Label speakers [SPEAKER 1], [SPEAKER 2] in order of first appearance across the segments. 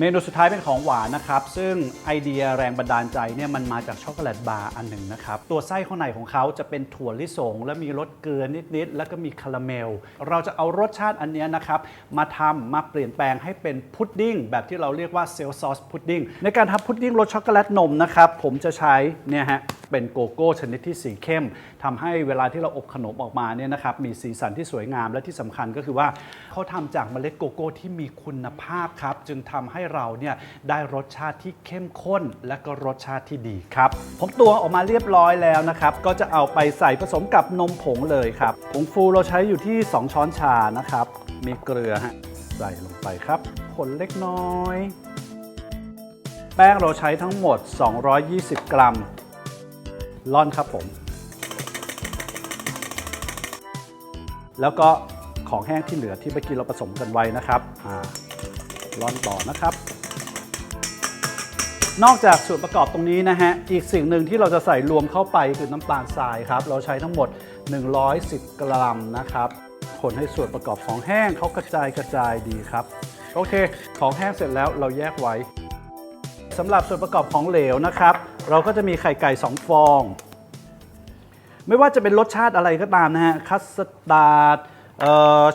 [SPEAKER 1] เมนูสุดท้ายเป็นของหวานนะครับ ซึ่งไอเดียแรงบันดาลใจเนี่ยมันมาจากช็อกโกแลตบาร์อันหนึ่งนะครับ ตัวไส้ข้างในของเขาจะเป็นถั่วลิสง และมีรสเกลือนิด ๆ แล้วก็มีคาราเมล เราจะเอารสชาติอันนี้นะครับ มาทำมาเปลี่ยนแปลงให้เป็นพุดดิ้งแบบที่เราเรียกว่าเซลซอสพุดดิ้งในการทำพุดดิ้งรสช็อกโกแลตนมนะครับ ผมจะใช้เนี่ยฮะเป็นโกโก้ชนิดที่สีเข้มทำให้เวลาที่เราอบขนมออกมาเนี่ยนะครับมีสีสันที่สวยงามและที่สำคัญก็คือว่าเขาทำจากเมล็ดโกโก้ที่มีคุณภาพครับ จึงทำให้เราเนี่ยได้รสชาติที่เข้มข้น และก็รสชาติที่ดีครับ ผมตัวออกมาเรียบร้อยแล้วนะครับ ก็จะเอาไปใส่ผสมกับนมผงเลยครับผงฟูเราใช้อยู่ที่ 2 ช้อนชานะครับ มีเกลือฮะใส่ลงไปครับคนเล็กน้อย แป้งเราใช้ทั้งหมด 220 กรัม ล่อนครับผม แล้วก็ของแห้งที่เหลือที่เมื่อกี้เราผสมกันไว้นะครับอ่าร่อนต่อนะครับ นอกจากส่วนประกอบตรงนี้นะฮะ อีกสิ่งหนึ่งที่เราจะใส่รวมเข้าไปคือน้ำตาลทรายครับ เราใช้ทั้งหมด 110 กรัมนะครับคนให้ส่วนประกอบของแห้งเขากระจายกระจายดีครับ โอเค ของแห้งเสร็จแล้วเราแยกไว้ สำหรับส่วนประกอบของเหลวนะครับ เราก็จะมีไข่ไก่ 2 ฟอง ไม่ว่าจะเป็นรสชาติอะไรก็ตามนะฮะคัสตาร์ด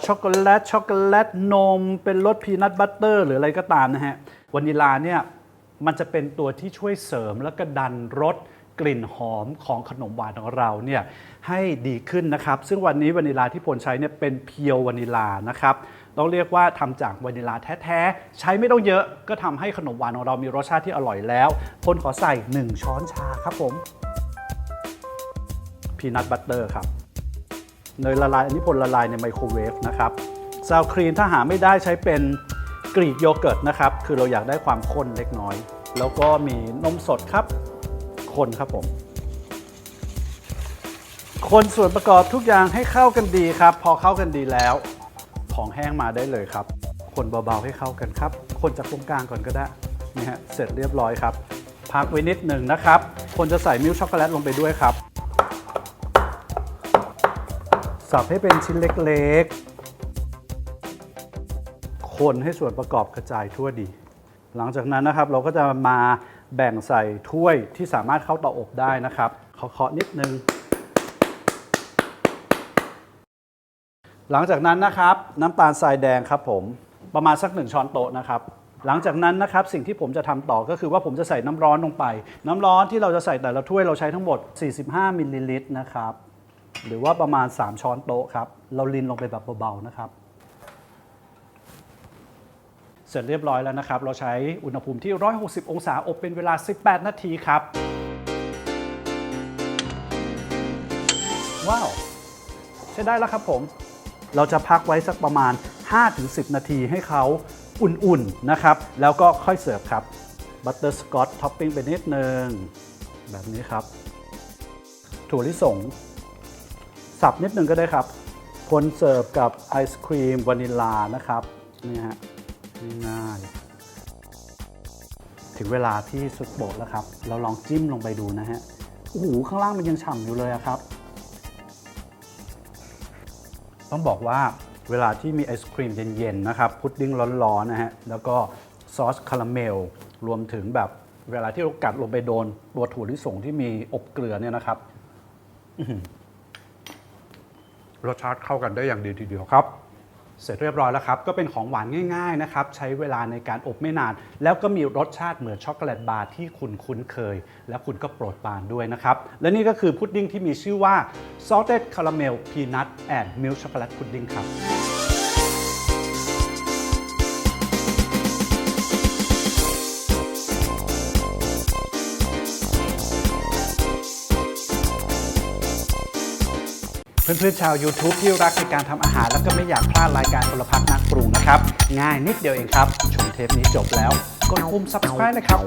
[SPEAKER 1] ช็อกโกแลตช็อกโกแลตนม เป็นรสพีนัทบัตเตอร์หรืออะไรก็ตามนะฮะวานิลาเนี่ยมันจะเป็นตัวที่ช่วยเสริมแล้วก็ดันรส กลิ่นหอมของขนมหวานของเราเนี่ยให้ดีขึ้นนะครับ ซึ่งวันนี้วานิลาที่พลใช้เนี่ยเป็นเพียววานิลานะครับต้องเรียกว่าทำจากวานิลาแท้ๆ ใช้ไม่ต้องเยอะก็ทำให้ขนมหวานของเรามีรสชาติที่อร่อยแล้วพลขอใส่ 1 ช้อนชาครับผมพีนัทบัตเตอร์ครับเนยละลายอันนี้ผลละลายในไมโครเวฟนะครับซาวครีมถ้าหาไม่ได้ใช้เป็นกรีกโยเกิร์ตนะครับ คือเราอยากได้ความข้นเล็กน้อย แล้วก็มีนมสดครับ คนครับผม คนส่วนประกอบทุกอย่างให้เข้ากันดีครับ พอเข้ากันดีแล้ว ของแห้งมาได้เลยครับ คนเบาๆให้เข้ากันครับ คนจากตรงกลางก่อนก็ได้นี่ฮะเสร็จเรียบร้อยครับ พักไว้นิดหนึ่งนะครับ คนจะใส่มิลช็อกโกแลตลงไปด้วยครับสับให้เป็นชิ้นเล็กๆ คนให้ส่วนประกอบกระจายทั่วดี หลังจากนั้นนะครับเราก็จะมา แบ่งใส่ถ้วยที่สามารถเข้าเตาอบได้นะครับเคาะๆนิดนึง หลังจากนั้นนะครับน้ำตาลทรายแดงครับผมประมาณสักหนึ่งช้อนโต๊ะนะครับหลังจากนั้นนะครับสิ่งที่ผมจะทำต่อก็คือว่าผมจะใส่น้ำร้อนลงไป น้ำร้อนที่เราจะใส่แต่ละถ้วยเราใช้ทั้งหมด 45มิลลิลิตรนะครับหรือว่าประมาณ 3 ช้อนโต๊ะครับเราลินลงไปแบบเบาๆนะครับ เสร็จเรียบร้อยแล้วนะครับ เราใช้อุณหภูมิที่ 160 องศาอบเป็นเวลา 18 นาทีครับ ว้าว ใช้ได้แล้วครับผม เราจะพักไว้สักประมาณ 5-10 นาทีให้เขาอุ่นๆนะครับ แล้วก็ค่อยเสิร์ฟครับบัตเตอร์สกอตท็อปปิ้งไปนิดนึง แบบนี้ครับ ถั่วลิสง สับนิดนึงก็ได้ครับ คนเสิร์ฟกับไอศครีมวานิลลานะครับ นี่ฮะ ง่าย ถึงเวลาที่สุดโปรดแล้วครับ เราลองจิ้มลงไปดูนะฮะ โอ้โห ข้างล่างมันยังฉ่ำอยู่เลยครับ ต้องบอกว่าเวลาที่มีไอศครีมเย็นๆนะครับ พุดดิ้งร้อนๆนะฮะ แล้วก็ซอสคาราเมล รวมถึงแบบเวลาที่เรากัดลงไปโดนตัวถั่วลิสงที่มีอบเกลือเนี่ยนะครับรสชาติเข้ากันได้อย่างดีทีเดียวครับ เสร็จเรียบร้อยแล้วครับ ก็เป็นของหวานง่ายๆนะครับ ใช้เวลาในการอบไม่นาน แล้วก็มีรสชาติเหมือนช็อกโกแลตบาร์ที่คุณคุ้นเคย และคุณก็โปรดปรานด้วยนะครับ และนี่ก็คือพุดดิ้งที่มีชื่อว่า salted caramel peanut and milk chocolate pudding ครับ เพื่อนๆชาว YouTube ที่รักในการทำอาหาร แล้วก็ไม่อยากพลาดรายการพลพักนักปรุงนะครับ ง่ายนิดเดียวเองครับ ชมเทปนี้จบแล้ว กดปุ่ม subscribe นะครับ